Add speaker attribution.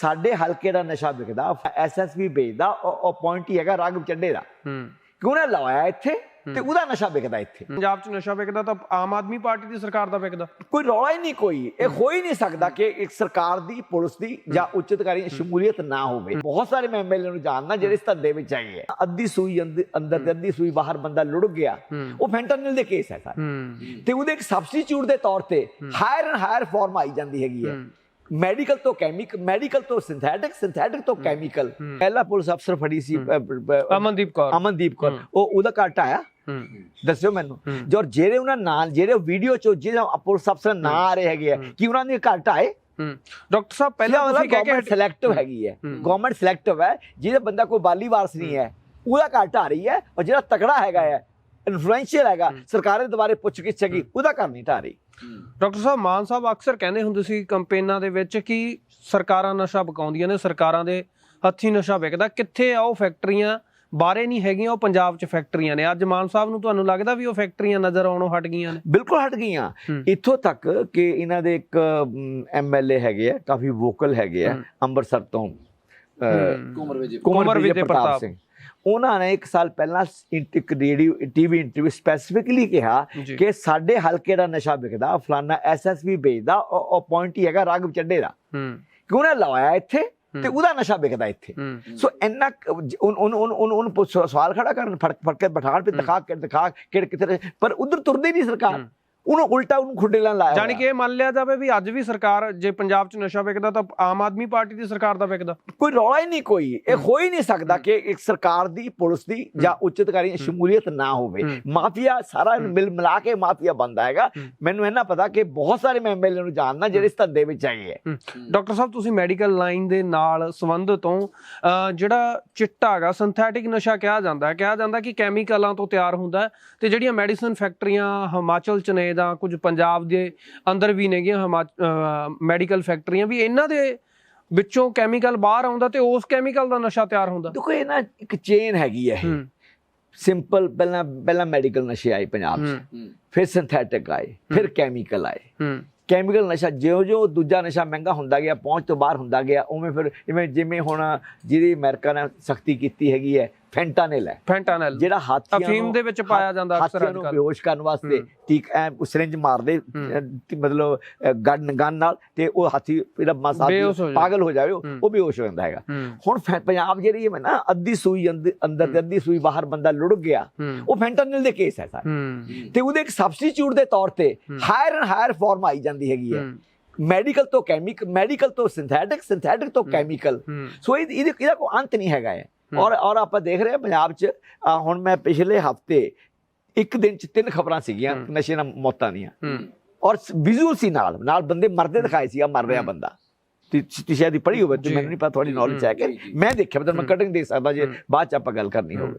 Speaker 1: ਸਾਡੇ ਹਲਕੇ ਦਾ ਨਸ਼ਾ ਵਿਕਦਾ ਐਸਐਸਪੀ ਵੇਚਦਾ ਉਹ ਪੁਆਇੰਟ ਹੀ ਹੈਗਾ ਰਾਗਵ ਚੱਡੇ ਦਾ।
Speaker 2: ਹੂੰ।
Speaker 1: ਕਿਉਂ ਨੇ ਲਵਾਇਆ ਇੱਥੇ ਤੇ ਉਹਦਾ ਨਸ਼ਾ ਵਿਕਦਾ ਇੱਥੇ।
Speaker 2: ਪੰਜਾਬ 'ਚ ਨਸ਼ਾ ਵਿਕਦਾ ਤਾਂ ਆਮ ਆਦਮੀ ਪਾਰਟੀ ਦੀ ਸਰਕਾਰ ਦਾ ਵਿਕਦਾ।
Speaker 1: ਕੋਈ ਰੌਲਾ ਹੀ ਨਹੀਂ ਕੋਈ। ਇਹ ਹੋ। ਹੀ ਨਹੀਂ ਸਕਦਾ ਕਿ ਇੱਕ ਸਰਕਾਰ ਦੀ ਪੁਲਿਸ ਦੀ ਜਾਂ ਉੱਚ ਅਧਿਕਾਰੀ ਦੀ ਸ਼ਮੂਲੀਅਤ ਨਾ ਹੋਵੇ। ਬਹੁਤ ਸਾਰੇ ਮੈਂ ਐਮਐਲਏ ਨੂੰ ਜਾਣਦਾ ਜਿਹੜੇ ਇਸ ਧੰਦੇ ਵਿੱਚ ਆਏ ਹੈ ਅੱਧੀ ਸੂਈ ਅੰਦ- ਅੰਦਰ ਤੇ ਅੱਧੀ ਸੂਈ ਬਾਹਰ ਬੰਦਾ ਲੁੜ ਗਿਆ। ਉਹ ਫੈਂਟਨਲ ਦੇ ਕੇਸ ਹੈ ਸਾਰੇ। ਤੇ ਉਹਦੇ ਇੱਕ ਸਬਸਟੀਟਿਊਟ ਦੇ ਤੌਰ ਤੇ ਹਾਇਰ ਐਂਡ ਹਾਇਰ ਫਾਰਮ ਆਈ ਜਾਂਦੀ ਹੈਗੀ ਹੈ। ਮੈਡੀਕਲ ਤੋਂ ਕੈਮੀਕਲ ਮੈਡੀਕਲ ਤੋਂ ਸਿੰਥੈਟਿਕ ਸਿੰਥੈਟਿਕ ਤੋਂ ਕੈਮੀਕਲ ਪਹਿਲਾ ਪੁਲਿਸ ਅਫਸਰ ਫੜੀ ਸੀ
Speaker 2: ਅਮਨਦੀਪ ਕੌਰ।
Speaker 1: ਅਮਨਦੀਪ ਕੌਰ। ਉਹ ਉਹਦਾ ਘਟ ਆਇਆ ਦੱਸਿਓ ਮੈਨੂੰ। ਜੋ ਜਿਹੜੇ ਉਹਨਾਂ ਨਾਲ ਜਿਹੜੇ ਵੀਡੀਓ ਚੋਂ ਜਿਹੜਾ ਪੁਲਿਸ ਅਫਸਰ ਨਾ ਆ ਰਹੇ ਹੈਗੇ ਕਿ ਉਹਨਾਂ ਦੇ ਘਟ ਆਏ
Speaker 2: ਡਾਕਟਰ ਸਾਹਿਬ ਪਹਿਲਾਂ ਤੁਸੀਂ ਕਹਿ ਕੇ
Speaker 1: ਸਿਲੈਕਟਿਵ ਹੈਗੀ ਹੈ। ਗਵਰਨਮੈਂਟ ਸਿਲੈਕਟਿਵ ਹੈ ਜਿਹਦਾ ਬੰਦਾ ਕੋਈ ਬਾਲੀ ਵਾਰਸ ਨਹੀਂ ਹੈ। ਉਹਦਾ ਘਟ ਆ ਰਹੀ ਹੈ ਔਰ ਜਿਹੜਾ ਤਕੜਾ ਹੈਗਾ ਹੈ ਇਨਫਲੂਐਂਸ਼ੀਅਲ ਹੈਗਾ ਸਰਕਾਰ ਦੇ ਦੁਆਰੇ ਪੁੱਛ ਗਿੱਛ ਹੈਗੀ ਉਹਦਾ ਘਰ ਨਹੀਂ ਢਾ ਰਹੀ।
Speaker 2: ਡਾਕਟਰ ਸਾਹਿਬ ਮਾਨ ਸਾਹਿਬ ਅਕਸਰ ਕਹਿੰਦੇ ਹੁੰਦੇ ਸੀ ਕੰਪੇਨਾਂ ਦੇ ਵਿੱਚ ਕਿ ਸਰਕਾਰਾਂ ਨਸ਼ਾ ਪਕਾਉਂਦੀਆਂ ਨੇ ਸਰਕਾਰਾਂ ਦੇ ਹੱਥੀ ਨਸ਼ਾ ਵਿਕਦਾ। ਕਿੱਥੇ ਆ ਉਹ ਫੈਕਟਰੀਆਂ? ਬਾਰੇ ਨਹੀਂ ਹੈਗੀਆਂ ਉਹ ਪੰਜਾਬ 'ਚ ਫੈਕਟਰੀਆਂ ਨੇ। ਅੱਜ ਮਾਨ ਸਾਹਿਬ ਨੂੰ ਤੁਹਾਨੂੰ ਲੱਗਦਾ ਵੀ ਉਹ ਫੈਕਟਰੀਆਂ ਨਜ਼ਰ ਆਉਣੋਂ ਹਟ ਗਈਆਂ ਨੇ?
Speaker 1: ਬਿਲਕੁਲ ਹਟ ਗਈਆਂ। ਇੱਥੋਂ ਤੱਕ ਕਿ ਇਹਨਾਂ ਦੇ ਇੱਕ ਐਮਐਲਏ ਹੈਗੇ ਆ ਕਾਫੀ ਵੋਕਲ ਹੈਗੇ ਆ ਅੰਮ੍ਰਿਤਸਰ ਤੋਂ
Speaker 3: ਕੁਮਰ ਵਿਜੇ
Speaker 1: ਪ੍ਰਤਾਪ। ਸਿੰਘ। ਉਹਨਾਂ ਨੇ ਇੱਕ ਸਾਲ ਪਹਿਲਾਂ ਇੱਕ ਰੇਡੀਓ ਟੀਵੀ ਇੰਟਰਵਿਊ ਸਪੈਸੀਫਿਕਲੀ ਕਿਹਾ। ਕਿ ਸਾਡੇ ਹਲਕੇ ਦਾ ਨਸ਼ਾ ਵਿਕਦਾ ਫਲਾਨਾ ਐਸਐਸਪੀ ਵੇਚਦਾ ਉਹ ਪੁਆਇੰਟ ਹੀ ਹੈਗਾ ਰਾਗਵ ਚੱਡੇ ਦਾ।
Speaker 2: ਹੂੰ।
Speaker 1: ਕਿਉਂ ਨੇ ਲਵਾਇਆ ਇੱਥੇ ਤੇ ਉਹਦਾ ਨਸ਼ਾ ਵਿਕਦਾ ਇੱਥੇ। ਸੋ ਇੰਨਾ ਕੁ ਉਹਨ ਉਹਨ ਉਹਨ ਉਹਨ ਉਹਨ ਪੁੱਛ- ਸਵਾਲ ਖੜਾ ਕਰਨ ਫੜ ਫੜ ਕੇ ਬਿਠਾਣ ਤੇ ਦਿਖਾ ਕੇ ਦਿਖਾ ਕਿ ਕਿਤੇ ਪਰ ਉਧਰ ਤੁਰਦੀ ਨਹੀਂ ਸਰਕਾਰ। ਉਹਨੂੰ ਉਲਟਾ ਉਹਨੂੰ ਖੁੱਡੇ ਨਾਲ ਲਾਇਆ ਹੋਇਆ।
Speaker 2: ਕਿ ਇਹ ਮੰਨ ਲਿਆ ਜਾਵੇ ਵੀ ਅੱਜ ਵੀ ਸਰਕਾਰ ਜੇ ਪੰਜਾਬ 'ਚ ਨਸ਼ਾ ਵਿਕਦਾ ਤਾਂ ਆਮ ਆਦਮੀ ਪਾਰਟੀ ਦੀ ਸਰਕਾਰ ਦਾ ਵਿਕਦਾ
Speaker 1: ਕੋਈ ਰੌਲਾ ਹੀ ਨਹੀਂ ਕੋਈ। ਇਹ ਹੋ। ਹੀ ਨਹੀਂ ਸਕਦਾ ਕਿ ਇੱਕ ਸਰਕਾਰ ਦੀ ਪੁਲਿਸ ਦੀ ਜਾਂ ਉੱਚ ਅਧਿਕਾਰੀ ਸ਼ਮੂਲੀਅਤ ਨਾ ਹੋਵੇ। ਮਾਫੀਆ ਸਾਰਾ ਮਿਲ ਮਿਲਾ ਕੇ ਮਾਫੀਆ ਬੰਦਾ ਹੈਗਾ। ਮੈਨੂੰ ਇਹਨਾਂ ਪਤਾ ਕਿ ਬਹੁਤ ਸਾਰੇ ਮੈਂ ਐਮਐਲਏ ਨੂੰ ਜਾਣਦਾ ਜਿਹੜੇ ਇਸ ਧੰਦੇ ਵਿੱਚ ਆਏ ਹੈ।
Speaker 2: ਡਾਕਟਰ ਸਾਹਿਬ ਤੁਸੀਂ ਮੈਡੀਕਲ ਲਾਈਨ ਦੇ ਨਾਲ ਸੰਬੰਧਿਤ ਹੋ ਅਹ ਜਿਹੜਾ ਚਿੱਟਾ ਹੈਗਾ ਸਿੰਥੈਟਿਕ ਨਸ਼ਾ ਕਿਹਾ ਜਾਂਦਾ ਹੈ। ਕਿਹਾ ਜਾਂਦਾ ਕਿ ਕੈਮੀਕਲਾਂ ਤੋਂ ਤਿਆਰ ਹੁੰਦਾ ਤੇ ਜਿਹੜੀਆਂ ਮੈਡੀਸਨ ਫੈਕਟਰੀਆਂ ਹਿਮਾਚਲ ਚ ਨੇ ਜਾਂ ਕੁਝ ਪੰਜਾਬ ਦੇ ਅੰਦਰ ਵੀ ਨੇਗੀਆਂ ਮੈਡੀਕਲ ਫੈਕਟਰੀਆਂ ਵੀ ਇਹਨਾਂ ਦੇ ਵਿੱਚੋਂ ਕੈਮੀਕਲ ਬਾਹਰ ਆਉਂਦਾ ਤੇ ਉਸ ਕੈਮੀਕਲ ਦਾ ਨਸ਼ਾ ਤਿਆਰ ਹੁੰਦਾ।
Speaker 1: ਦੇਖੋ ਇਹ ਨਾ ਇੱਕ ਚੇਨ ਹੈਗੀ ਹੈ। ਸਿੰਪਲ ਪਹਿਲਾਂ ਪਹਿਲਾਂ ਮੈਡੀਕਲ ਨਸ਼ੇ ਆਏ ਪੰਜਾਬ 'ਚ। ਫਿਰ ਸਿੰਥੈਟਿਕ ਆਏ ਫਿਰ ਕੈਮੀਕਲ ਆਏ। ਕੈਮੀਕਲ ਨਸ਼ਾ ਜਿਉਂ ਜਿਉਂ ਦੂਜਾ ਨਸ਼ਾ ਮਹਿੰਗਾ ਹੁੰਦਾ ਗਿਆ ਪਹੁੰਚ ਤੋਂ ਬਾਹਰ ਹੁੰਦਾ ਗਿਆ ਉਵੇਂ ਫਿਰ ਜਿਵੇਂ ਜਿਵੇਂ ਹੁਣ ਜਿਹਦੀ ਅਮਰੀਕਾ ਨੇ ਸਖਤੀ ਕੀਤੀ ਹੈਗੀ ਹੈ ਫੈਂਟਾਨਿਲ ਹੈ।
Speaker 2: ਫੈਂਟਾਨਲ।
Speaker 1: ਜਿਹੜਾ ਹਾਥੀਆਂ
Speaker 2: ਅਫੀਮ ਦੇ ਵਿੱਚ ਪਾਇਆ ਜਾਂਦਾ ਅਕਸਰ
Speaker 1: ਹਾਥੀਆਂ ਨੂੰ। ਬੇਹੋਸ਼ ਕਰਨ ਵਾਸਤੇ ਟੀਕ ਐ ਸਿਰਿੰਜ ਮਾਰਦੇ ਮਤਲਬ ਗਨ ਗਨ ਨਾਲ ਤੇ ਉਹ ਹਾਥੀ ਜਿਹੜਾ ਮਸਾ
Speaker 2: ਬੇਹੋਸ਼ ਹੋ ਜਾਏ।
Speaker 1: ਪਾਗਲ ਹੋ ਜਾਵੇ ਉਹ ਬੇਹੋਸ਼ ਹੋ ਜਾਂਦਾ ਹੈਗਾ। ਹੁਣ ਪੰਜਾਬ ਜਿਹੜੀ ਹੈ ਨਾ ਅੱਧੀ ਸੂਈ ਅੰਦ- ਅੰਦਰ ਤੇ ਅੱਧੀ ਸੂਈ ਬਾਹਰ ਬੰਦਾ ਲੁੜ ਗਿਆ ਉਹ ਫੈਂਟਨਲ ਦੇ ਕੇਸ ਹੈ ਸਾਰੇ। ਤੇ ਉਹਦੇ ਇੱਕ ਸਬਸਟੀਟਿਊਟ ਦੇ ਤੌਰ ਤੇ ਹਾਇਰ ਐਂਡ ਹਾਇਰ ਫਾਰਮ ਆਈ ਜਾਂਦੀ ਹੈਗੀ ਹੈ। ਮੈਡੀਕਲ ਤੋਂ ਕੈਮੀਕਲ ਮੈਡੀਕਲ ਤੋਂ ਸਿੰਥੈਟਿਕ ਸਿੰਥੈਟਿਕ ਤੋਂ ਕੈਮੀਕਲ ਸੋ ਇਹ ਇਹਦੇ- ਇਹਦਾ ਕੋਈ ਅੰਤ ਨਹੀਂ ਹੈਗਾ ਹੈ ਔਰ ਔਰ ਆਪਾਂ ਦੇਖ ਰਹੇ ਹਾਂ ਪੰਜਾਬ 'ਚ ਹੁਣ ਮੈਂ ਪਿਛਲੇ ਹਫ਼ਤੇ ਇੱਕ ਦਿਨ 'ਚ ਤਿੰਨ ਖਬਰਾਂ ਸੀਗੀਆਂ ਨਸ਼ੇ ਨਾਲ ਮੌਤਾਂ ਦੀਆਂ। ਔਰ ਵਿਜ਼ੂਅਲ ਸੀ ਨਾਲ ਨਾਲ ਬੰਦੇ ਮਰਦੇ ਦਿਖਾਏ ਸੀ ਆ ਮਰ ਰਿਹਾ ਬੰਦਾ। ਤੁਸੀਂ ਸ਼ਾਇਦ ਪੜ੍ਹੀ ਹੋਵੇ ਤੇ ਮੈਨੂੰ ਨਹੀਂ ਪਤਾ ਤੁਹਾਡੀ ਨੌਲੇਜ ਹੈ। ਕਿ ਮੈਂ ਦੇਖਿਆ ਮਤਲਬ ਮੈਂ ਕਟਿੰਗ ਦੇਖ ਸਕਦਾ ਜੇ ਬਾਅਦ ਚ ਆਪਾਂ ਗੱਲ ਕਰਨੀ ਹੋਵੇ।